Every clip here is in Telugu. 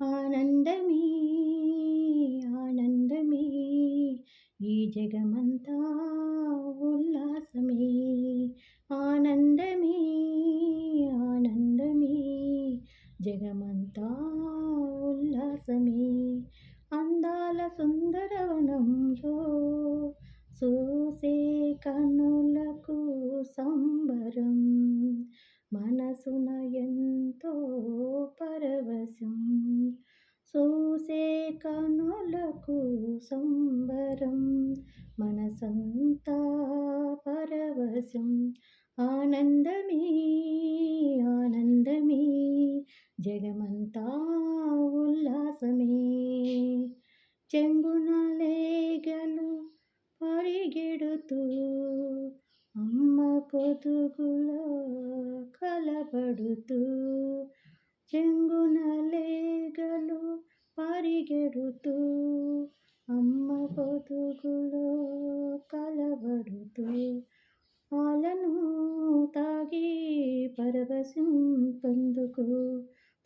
ఆనందమే ఆనందమే ఈ జగమంతా ఉల్లాసమే ఆనందమే ఆనందమే జగమంతా ఉల్లాసమే అందాల సుందరవనంలో చూసే కనులకు సంబరం మనసున ఎంతో పరవశం. చూసే కనులకు సంబరం మనసంతా పరవశం. ఆనందమే ఆనందమే జగమంతా ఉల్లాసమే. చెంగునా పరిగెడుతూ అమ్మ పొదుగులో కలబడుతూ చెంగున లేగలు పరిగెడుతూ అమ్మ పొదుగులో కలబడుతూ పాలను తాగి పరవశం పొందుకు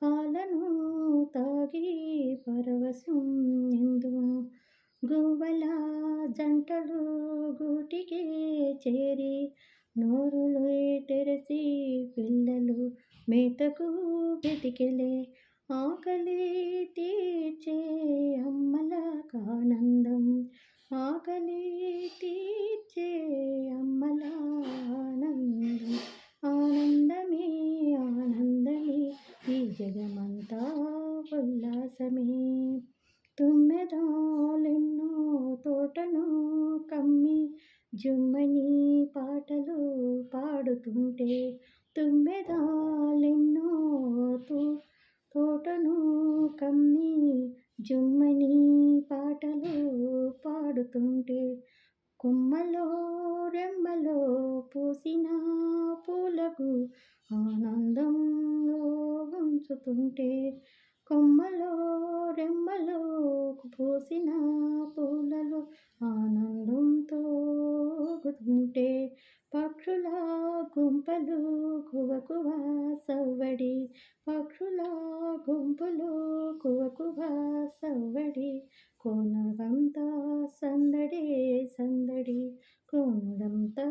పాలను తాగి పరవశం ఎందుకు గువ్వల జంటలు గూటికి చేరి నోరులు తెరసి పిల్లలు మేతకు వెతికెలే. ఆకలి తీర్చే అమ్మల కానందం ఆకలి తీర్చే అమ్మల ఆనందం. ఆనందమే ఆనందమే ఈ జగమంతా ఉల్లాసమే. మెదాలెన్నో తోటను కమ్మి జుమ్మని పాటలు పాడుతుంటే తుమ్మెదాలెన్నో తో తోటను కమ్మి జుమ్మని పాటలు పాడుతుంటే కొమ్మలో రెమ్మలో పూసిన పూలకు ఆనందంలో ఉంచుతుంటే కొమ్మలో రెమ్మలో పోసిన పూలలో ఆనందంతో గుతుంటే పక్షుల గుంపలు కువకువ సవ్వడి. పక్షుల గుంపులు కువకువ సవ్వడి. కోనడంతా సందడి సందడి. కోనడంతా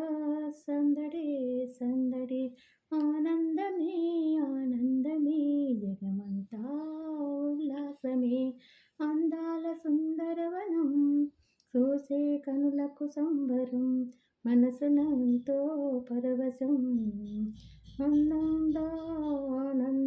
సందడి సందడి. ఆనందమే ఆనందమే చేసే కనులకు సంబరం మనసునంతో పరవశం. ఆనంద ఆనందమే